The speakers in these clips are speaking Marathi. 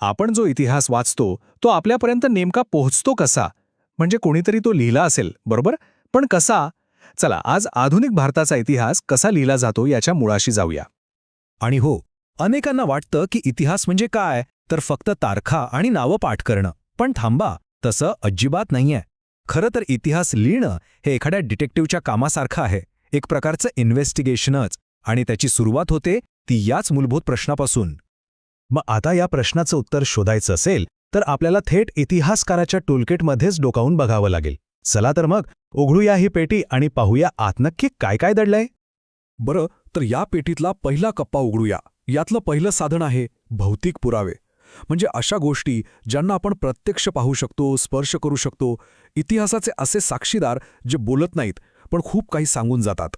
आपण जो इतिहास वाचतो तो आपल्यापर्यंत नेमका पोहोचतो कसा? म्हणजे कोणीतरी तो लिहिला असेल बरोबर? पण कसा? चला आज आधुनिक भारताचा इतिहास कसा लिहिला जातो याच्या मुळाशी जाऊया. आणि हो अनेकांना वाटतं की इतिहास म्हणजे काय? तर फक्त तारखा आणि नावं पाठ करणं. पण थांबा तसं अजिबात नाहीये. खरं तर इतिहास लिहिणं हे एखाद्या डिटेक्टिव्हच्या कामासारखं आहे. एक प्रकारचं इन्व्हेस्टिगेशनच. आणि त्याची सुरुवात होते ती याच मूलभूत प्रश्नापासून. मग आता या प्रश्नाचं उत्तर शोधायचं असेल तर आपल्याला थेट इतिहासकाराच्या टोलकेटमध्येच डोकावून बघावं लागेल. चला तर मग उघडूया ही पेटी आणि पाहूया आत नक्की काय काय दडलंय. बरं तर या पेटीतला पहिला कप्पा उघडूया. यातलं पहिलं साधन आहे भौतिक पुरावे. म्हणजे अशा गोष्टी ज्यांना आपण प्रत्यक्ष पाहू शकतो स्पर्श करू शकतो इतिहासाचे असे साक्षीदार जे बोलत नाहीत पण खूप काही सांगून जातात.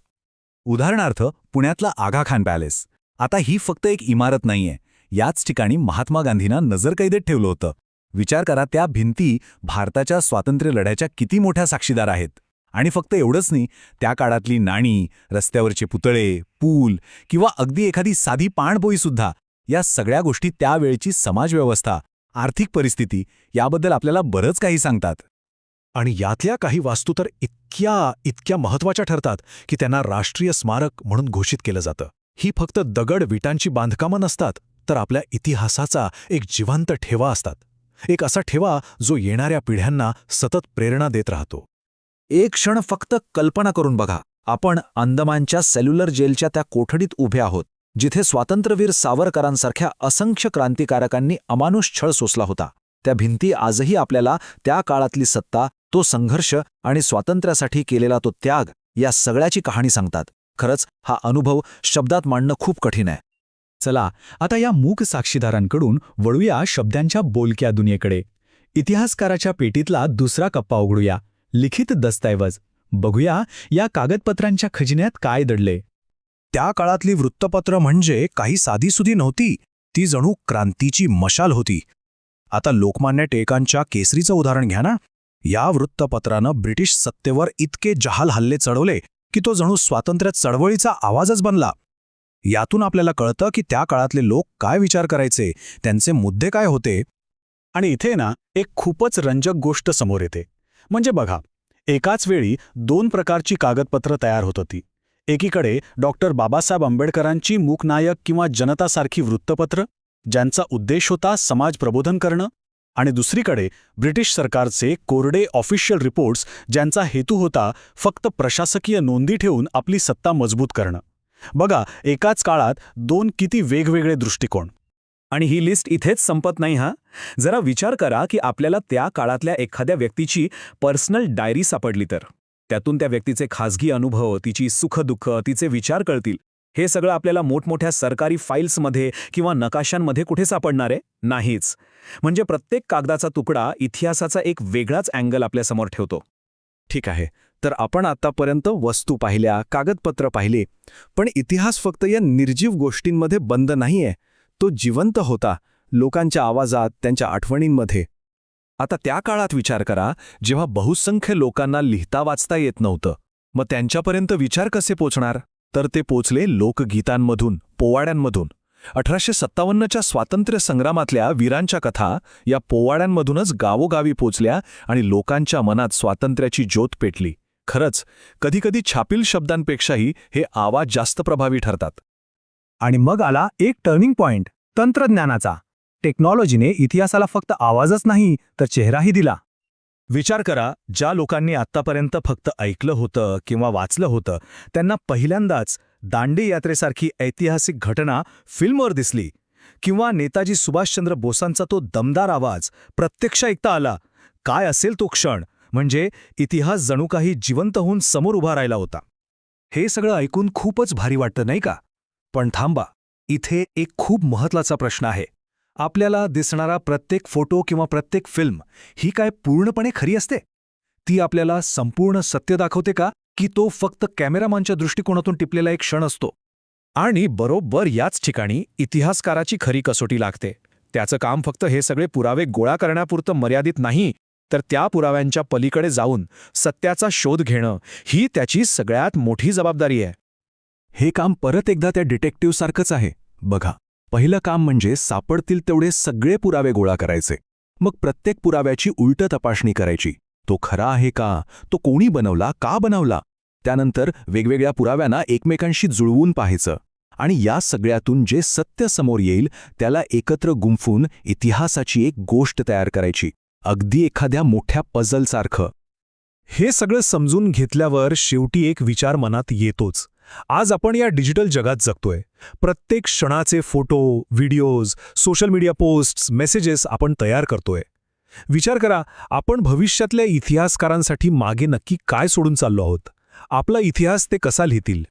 उदाहरणार्थ पुण्यातला आगा खान पॅलेस. आता ही फक्त एक इमारत नाहीये. याच ठिकाणी महात्मा गांधींना नजरकैदेत ठेवलं होतं. विचार करा त्या भिंती भारताच्या स्वातंत्र्य लढ्याच्या किती मोठ्या साक्षीदार आहेत. आणि फक्त एवढंच नाही त्या काळातली नाणी रस्त्यावरचे पुतळे पूल किंवा अगदी एखादी साधी पाणपोईसुद्धा या सगळ्या गोष्टी त्यावेळची समाजव्यवस्था आर्थिक परिस्थिती याबद्दल आपल्याला बरंच काही सांगतात. आणि यातल्या काही वास्तू तर इतक्या इतक्या महत्त्वाच्या ठरतात की त्यांना राष्ट्रीय स्मारक म्हणून घोषित केलं जातं. ही फक्त दगड विटांची बांधकामं नसतात तर आपल्या इतिहासाचा एक जिवंत ठेवा असतात. एक असा ठेवा जो येणाऱ्या पिढ्यांना सतत प्रेरणा देत राहतो. एक क्षण फक्त कल्पना करून बघा. आपण अंदमानच्या सेल्युलर जेलच्या त्या कोठडीत उभे आहोत जिथे स्वातंत्र्यवीर सावरकरांसारख्या असंख्य क्रांतिकारकांनी अमानुष छळ सोसला होता. त्या भिंती आजही आपल्याला त्या काळातली सत्ता तो संघर्ष आणि स्वातंत्र्यासाठी केलेला तो त्याग या सगळ्याची कहाणी सांगतात. खरंच हा अनुभव शब्दात मांडणं खूप कठीण आहे. चला आता या मूक साक्षीदारांकडून वळूया शब्दांच्या बोलक्या दुनियेकडे. इतिहासकाराच्या पेटीतला दुसरा कप्पा उघडूया. लिखित दस्तऐवज. बघूया या कागदपत्रांच्या खजिन्यात काय दडले. त्या काळातली वृत्तपत्र म्हणजे काही साधीसुधी नव्हती. ती जणू क्रांतीची मशाल होती. आता लोकमान्य टिळकांच्या केसरीचं उदाहरण घ्या ना. या वृत्तपत्रानं ब्रिटिश सत्तेवर इतके जहाल हल्ले चढवले की तो जणू स्वातंत्र्य चळवळीचा आवाजच बनला. यातून आपल्याला कळतं की त्या काळातले लोक काय विचार करायचे त्यांचे मुद्दे काय होते. आणि इथे ना एक खूपच रंजक गोष्ट समोर येते. म्हणजे बघा एकाच वेळी दोन प्रकारची कागदपत्र तयार होत होती. एकीकडे डॉक्टर बाबासाहेब आंबेडकरांची मूकनायक किंवा जनतासारखी वृत्तपत्र ज्यांचा उद्देश होता समाज प्रबोधन करणं आणि दुसरीकडे ब्रिटिश सरकारचे कोरडे ऑफिशियल रिपोर्ट्स ज्यांचा हेतू होता फक्त प्रशासकीय नोंदी ठेवून आपली सत्ता मजबूत करणं. बघा एकाच काळात दोन किती वेगवेगळे दृष्टिकोन आणि ही लिस्ट इथेच संपत नाही हा? जरा विचार करा की आपल्याला त्या काळातल्या एखाद्या व्यक्तीची पर्सनल डायरी सापडली तर. त्यातून त्या व्यक्तीचे खाजगी अनुभव तिची सुखदुःख तिचे विचार कळतील. हे सगळं आपल्याला मोठमोठ्या सरकारी फाईल्समध्ये किंवा नकाशांमध्ये कुठे सापडणार आहे? नाहीच. म्हणजे प्रत्येक कागदाचा तुकडा इतिहासाचा एक वेगळाच अँगल आपल्यासमोर ठेवतो. ठीक आहे. तर आपण आतापर्यंत वस्तू पाहिल्या कागदपत्र पाहिले पण इतिहास फक्त या निर्जीव गोष्टींमध्ये बंद नाहीये. तो जिवंत होता लोकांच्या आवाजात त्यांच्या आठवणींमध्ये. आता त्या काळात विचार करा जेव्हा बहुसंख्य लोकांना लिहिता वाचता येत नव्हतं मग त्यांच्यापर्यंत विचार कसे पोचणार? तर ते पोचले लोकगीतांमधून पोवाड्यांमधून. अठराशे सत्तावन्नच्या स्वातंत्र्य संग्रामातल्या वीरांच्या कथा या पोवाड्यांमधूनच गावोगावी पोचल्या आणि लोकांच्या मनात स्वातंत्र्याची ज्योत पेटली. खरंच कधीकधी छापील शब्दांपेक्षाही हे आवाज जास्त प्रभावी ठरतात. आणि मग आला एक टर्निंग पॉइंट तंत्रज्ञानाचा. टेक्नॉलॉजीने इतिहासाला फक्त आवाजच नाही तर चेहराही दिला. विचार करा ज्या लोकांनी आत्तापर्यंत फक्त ऐकलं होतं किंवा वाचलं होतं त्यांना पहिल्यांदाच दांडी यात्रेसारखी ऐतिहासिक घटना फिल्मवर दिसली. किंवा नेताजी सुभाषचंद्र बोसांचा तो दमदार आवाज प्रत्यक्ष ऐकता आला काय असेल तो क्षण? म्हणजे इतिहास जणू काही जिवंत होऊन समोर उभा राहिला होता. हे सगळं ऐकून खूपच भारी वाटतं नाही का? पण थांबा इथे एक खूप महत्त्वाचा प्रश्न आहे. आपल्याला दिसणारा प्रत्येक फोटो किंवा प्रत्येक फिल्म ही काय पूर्णपणे खरी असते? ती आपल्याला संपूर्ण सत्य दाखवते का की तो फक्त कॅमेरामॅनच्या दृष्टिकोनातून टिपलेला एक क्षण असतो? आणि बरोबर याच ठिकाणी इतिहासकाराची खरी कसोटी लागते. त्याचं काम फक्त हे सगळे पुरावे गोळा करण्यापुरतं मर्यादित नाही तर त्या पुराव्यांच्या पलीकडे जाऊन सत्याचा शोध घेणं ही त्याची सगळ्यात मोठी जबाबदारी आहे. हे काम परत एकदा त्या डिटेक्टिव्हसारखंच आहे. बघा पहिलं काम म्हणजे सापडतील तेवढे सगळे पुरावे गोळा करायचे. मग प्रत्येक पुराव्याची उलट तपासणी करायची. तो खरा आहे का? तो कोणी बनवला? का बनवला? त्यानंतर वेगवेगळ्या पुराव्यांना एकमेकांशी जुळवून पाहायचं. आणि या सगळ्यातून जे सत्य समोर येईल त्याला एकत्र गुंफून इतिहासाची एक गोष्ट तयार करायची. अगदी एखाद्या मोठ्या पझलसारखं हे सगळं समजून घेतल्यावर शेवटी एक विचार मनात येतोच. आज आपण या डिजिटल जगात जगतोय. प्रत्येक क्षणाचे photo videos social media posts messages आपण तयार करतोय. विचार करा आपण भविष्यातल्या इतिहासकारांसाठी मागे नक्की काय सोडून चाललो आहोत? आपला इतिहास ते कसा लिहितील?